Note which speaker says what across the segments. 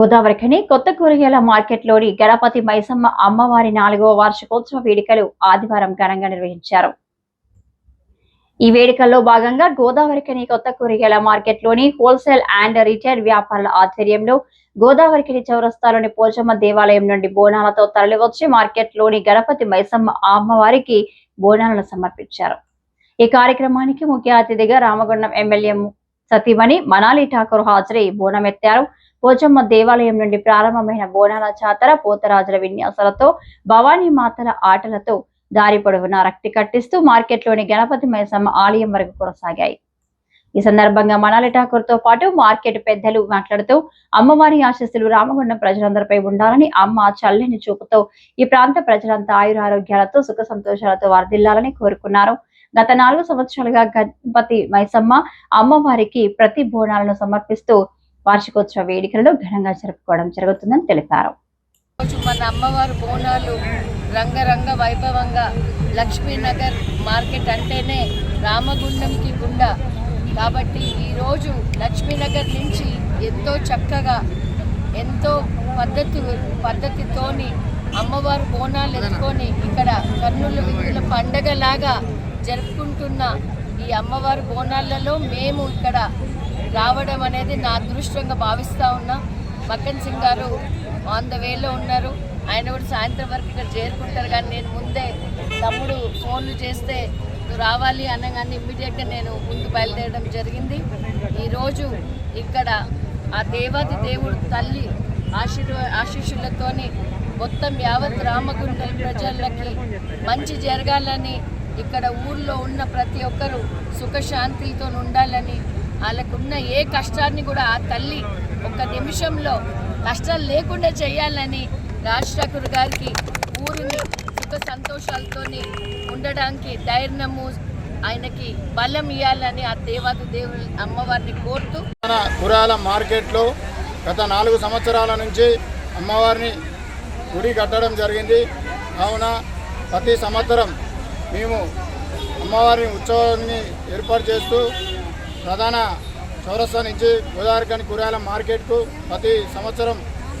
Speaker 1: గోదావరిఖని కొత్త కూరగాయల మార్కెట్లోని గణపతి మైసమ్మ అమ్మవారి నాలుగవ వార్షికోత్సవ వేడుకలు ఆదివారం ఘనంగా నిర్వహించారు. ఈ వేడుకల్లో భాగంగా గోదావరిఖని కొత్త కూరగాయల మార్కెట్లోని హోల్సేల్ అండ్ రిటైల్ వ్యాపారుల ఆధ్వర్యంలో గోదావరిఖని చౌరస్తాలోని పోచమ్మ దేవాలయం నుండి బోనాలతో తరలివచ్చి మార్కెట్లోని గణపతి మైసమ్మ అమ్మవారికి బోనాలను సమర్పించారు. ఈ కార్యక్రమానికి ముఖ్య అతిథిగా రామగుండం ఎమ్మెల్యే సతీమణి మనాలి ఠాకూర్ హాజరై బోనం ఎత్తారు పోచమ్మ దేవాలయం నుండి ప్రారంభమైన బోనాల జాతర పోతరాజుల విన్యాసాలతో భవానీ మాతల ఆటలతో దారి పొడవునా రక్తి కట్టిస్తూ మార్కెట్లోని గణపతి మైసమ్మ ఆలయం వరకు కొనసాగాయి. ఈ సందర్భంగా మనాలి ఠాకూర్తో పాటు మార్కెట్ పెద్దలు మాట్లాడుతూ అమ్మవారి ఆశస్సులు రామగుండం ప్రజలందరిపై ఉండాలని అమ్మ చల్లని చూపుతో ఈ ప్రాంత ప్రజలంతా ఆయురారోగ్యాలతో సుఖ సంతోషాలతో వర్ధిల్లాలని కోరుకున్నారు. గత నాలుగు సంవత్సరాలుగా గణపతి మైసమ్మ అమ్మవారికి ప్రతి బోనాలను సమర్పిస్తూ వార్షికోత్సవ వేడుకలను ఘనంగా జరుపుకోవడం జరుగుతుందని తెలిపారు.
Speaker 2: రోజు మన అమ్మవారు బోనాలు రంగరంగ వైభవంగా లక్ష్మీనగర్ మార్కెట్ అంటేనే రామగుండంకి గుండ. కాబట్టి ఈరోజు లక్ష్మీనగర్ నుంచి ఎంతో చక్కగా ఎంతో పద్ధతి పద్ధతితోని అమ్మవారు బోనాలు ఎత్తుకొని ఇక్కడ కర్నూలు విందుల పండగలాగా జరుపుకుంటున్న ఈ అమ్మవారి బోనాలలో మేము ఇక్కడ రావడం అనేది నా అదృష్టంగా భావిస్తూ ఉన్నా. మక్కన్ సింగ్ గారు ఆన్ ద వేలో ఉన్నారు. ఆయన కూడా సాయంత్రం వరకు ఇక్కడ చేరుకుంటారు. కానీ నేను ముందే తమ్ముడు ఫోన్లు చేస్తే నువ్వు రావాలి అనగానే ఇమ్మీడియట్గా నేను ముందు బయలుదేరడం జరిగింది. ఈరోజు ఇక్కడ ఆ దేవాది దేవుడు తల్లి ఆశీర్వ ఆశీస్సులతోని మొత్తం యావత్ రామగుండం ప్రజలకి మంచి జరగాలని ఇక్కడ ఊర్లో ఉన్న ప్రతి ఒక్కరూ సుఖశాంతితో ఉండాలని వాళ్ళకున్న ఏ కష్టాన్ని కూడా ఆ తల్లి ఒక నిమిషంలో కష్టాలు లేకుండా చేయాలని రాజశేఖర్ గారికి ఊరిని సుఖ సంతోషాలతో ఉండడానికి ధైర్యము ఆయనకి బలం ఇవ్వాలని ఆ దేవాది దేవుని అమ్మవారిని కోరుతూ
Speaker 3: మన కురాల మార్కెట్లో గత నాలుగు సంవత్సరాల నుంచి అమ్మవారిని గుడి కట్టడం జరిగింది. కావున ప్రతి సంవత్సరం మేము అమ్మవారిని ఉత్సవాన్ని ఏర్పాటు చేస్తూ ప్రధాన చౌరస్తా నుంచి గోదావరికని కూరగాయల మార్కెట్కు ప్రతి సంవత్సరం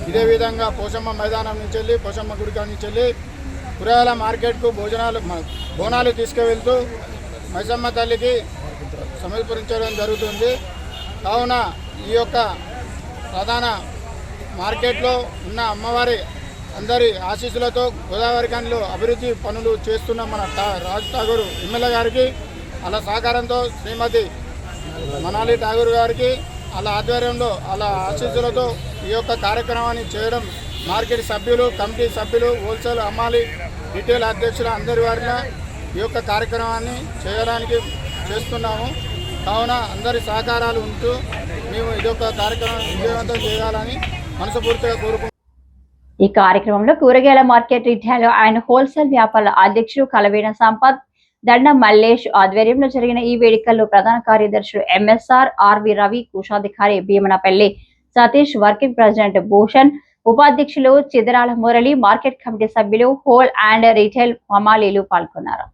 Speaker 3: ఇదే విధంగా పోషమ్మ మైదానం నుంచి వెళ్ళి పోషమ్మ గుడికా నుంచి వెళ్ళి కూరగాయల మార్కెట్కు భోజనాలు బోనాలు తీసుకువెళ్తూ మైసమ్మ తల్లికి సమర్పించడం జరుగుతుంది. కావున ఈ యొక్క ప్రధాన మార్కెట్లో ఉన్న అమ్మవారి అందరి ఆశీస్సులతో గోదావరి ఖనిలో అభివృద్ధి పనులు చేస్తున్న మన రాజ్ ఠాగూర్ ఎమ్మెల్యే గారికి అలా సహకారంతో శ్రీమతి మనాలి ఠాగూర్ గారికి అలా ఆధ్వర్యంలో అలా ఆశీస్సులతో ఈ యొక్క కార్యక్రమాన్ని చేయడం మార్కెట్ సభ్యులు కమిటీ సభ్యులు హోల్సేల్ అమ్మాలి రిటైల్ అధ్యక్షులు అందరి వారిన ఈ యొక్క కార్యక్రమాన్ని చేయడానికి చేస్తున్నాము. కావున అందరి సహకారాలు ఉంటూ మేము ఈ యొక్క కార్యక్రమం విజయవంతం చేయాలని మనస్ఫూర్తిగా కోరుకుంటున్నాము
Speaker 1: ఈ కార్యక్రమంలో కూరగాయల మార్కెట్ రిటైల్ అండ్ హోల్సేల్ వ్యాపారుల అధ్యక్షుడు కలవీణ సంపత్ దండ మల్లేష్ ఆధ్వర్యంలో జరిగిన ఈ వేడుకల్లో ప్రధాన కార్యదర్శులు ఎంఎస్ఆర్ ఆర్వి రవి కోశాధికారి భీమనపల్లి సతీష్ వర్కింగ్ ప్రెసిడెంట్ భూషణ్ ఉపాధ్యక్షులు చిదరాల మురళి మార్కెట్ కమిటీ సభ్యులు హోల్ అండ్ రిటైల్ హమాలీలు పాల్గొన్నారు.